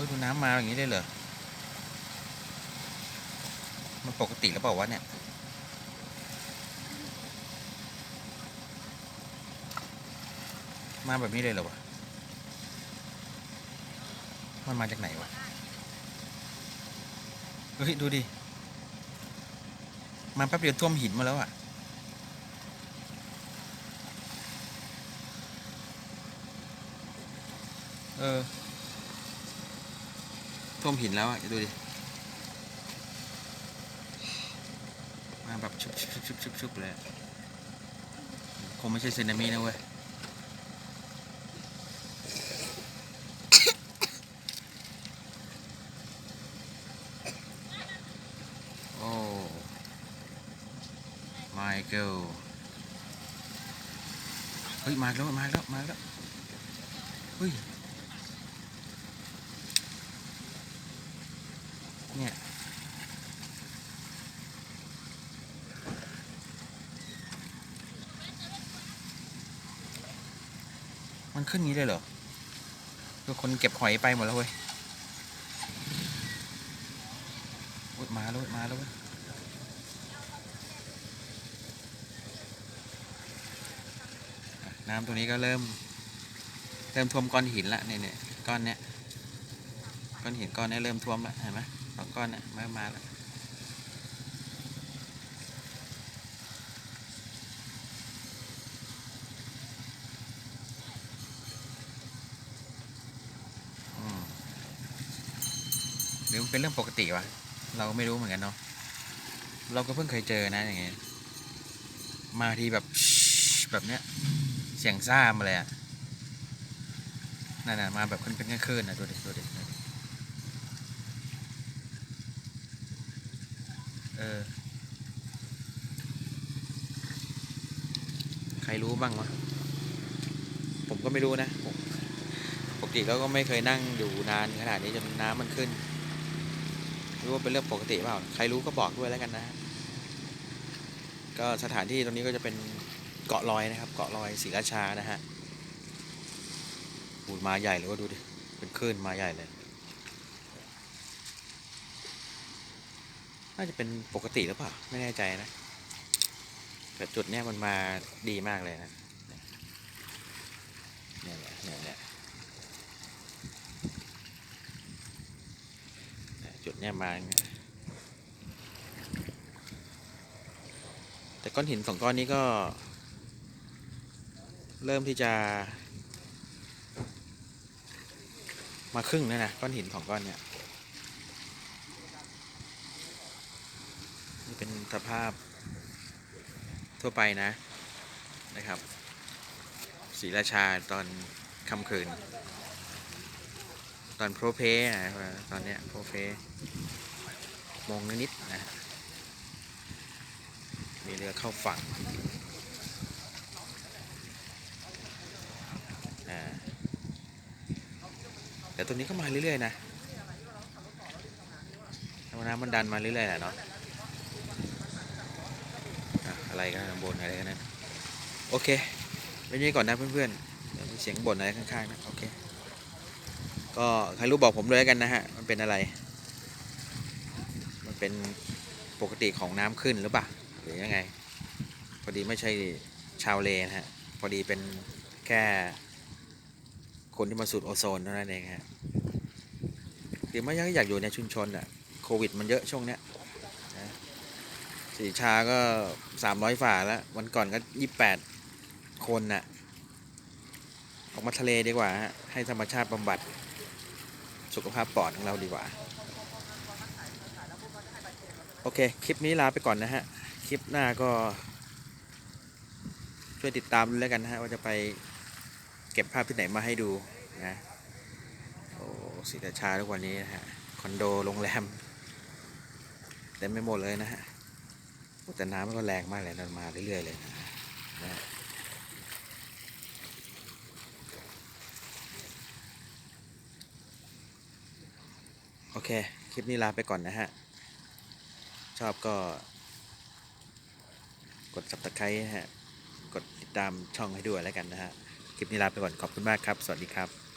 ฮ้ยดูน้ำมาอย่างนี้ได้เหรอ มันปกติแล้วเปล่าวะเนี่ย มาแบบนี้เลยเหรอวะ มันมาจากไหนวะ เฮ้ย ดูดิ มาแป๊บเดียวท่วมหินมาแล้วอะเออ ท่วมหินแล้วอะดูดิ มาแบบชุบชุบชุบชุบชุบเลย คงไม่ใช่สึนามินะเว้ย โอ้ไมเคิลเฮ้ย มาแล้ว มาแล้ว มาแล้ว เฮ้ย เนี่ยมันขึ้นงี้เลยเหรอคือคนเก็บหอยไปหมดแล้วเว้ยอุ๊ยมาแล้วเว้ยมาแล้วเว้ยน้ำตรงนี้ก็เริ่ม เริ่มท่วมก้อนหินละเนี่ยเนี่ยก้อนเนี้ยก้อนหินก้อนนี้เริ่มท่วมละเห็นไหม สองก้อนเนี้ยมามาแล้วอืมหรือเป็นเรื่องปกติวะ เราก็ไม่รู้เหมือนกันเนาะ เราก็เพิ่งเคยเจอนะอย่างเงี้ย มาทีแบบแบบเนี้ย เสียงซ่ามาเลยอะนั่นน่ะมาแบบขึ้นเป็นคลื่นๆนะดูดิดูดิดูดิ เออ ใครรู้บ้างวะ ผมก็ไม่รู้นะผมปกติเราก็ไม่เคยนั่งอยู่นานขนาดนี้จนน้ำมันขึ้นรู้ว่าเป็นเรื่องปกติเปล่า ใครรู้ก็บอกด้วยแล้วกันนะ ก็สถานที่ตรงนี้ก็จะเป็นเกาะลอยนะครับ เกาะลอยศรีราชานะฮะอูมาใหญ่เลยว่าดูดิ เป็นคลื่นมาใหญ่เลย น่าจะเป็นปกติหรือเปล่า ไม่แน่ใจนะแต่จุดเนี้ยมันมาดีมากเลยนะเนี่ยเนี่ยเนี่ยจุดเนี้ยมาแต่ก้อนหินสองก้อนนี้ก็ เริ่มที่จะ มาครึ่งแล้วนะก้อนหินสองก้อนเนี่ยนี่เป็น สภาพทั่วไปนะนะครับศรีราชาตอนค่ำคืน ตอนโพรเพนะตอนเนี้ยโพรเพมงนิดๆนะมีเรือเข้าฝั่งอ่าแต่ตัวนี้ก็มาเรื่อยๆนะน้ำมันดันมาเรื่อยๆแหละเนาะ อะไรกันบนอะไรกันนั้นโอเคไปนี่ก่อนนะเพื่อนๆเดี๋ยวมีเสียงบ่นอะไรข้างๆนะโอเคก็ใครรู้บอกผมด้วยกันนะฮะมันเป็นอะไร มันเป็นปกติของน้ำขึ้นหรือเปล่าหรือยังไง พอดีไม่ใช่ชาวเลนะฮะพอดีเป็นแค่คนที่มาสูดโอโซนเท่านั้นเองฮะหรือไม่ยังอยากอยู่ในชุมชนอะโควิดมันเยอะช่วงเนี้ย สีชาก็สามร้อยฝ่าแล้ว วันก่อนก็ยี่แปดคนน่ะ ออกมาทะเลดีกว่าฮะให้ธรรมชาติบำบัด สุขภาพปอดของเราดีกว่า โอเค คลิปนี้ลาไปก่อนนะฮะ คลิปหน้าก็ ช่วยติดตามด้วยแล้วกันนะฮะ ว่าจะไปเก็บภาพที่ไหนมาให้ดูนะโอ้ศรีราชาทุกวันนี้นะฮะ คอนโดโรงแรมเต็มไปหมดเลยนะฮะ แต่น้ำมันก็แรงมากเลยมันมาเรื่อยๆเลยนะฮะโอเค คลิปนี้ลาไปก่อนนะฮะ ชอบก็ กด subscribe ฮะ กดติดตามช่องให้ด้วยแล้วกันนะฮะ คลิปนี้ลาไปก่อนขอบคุณมากครับ สวัสดีครับ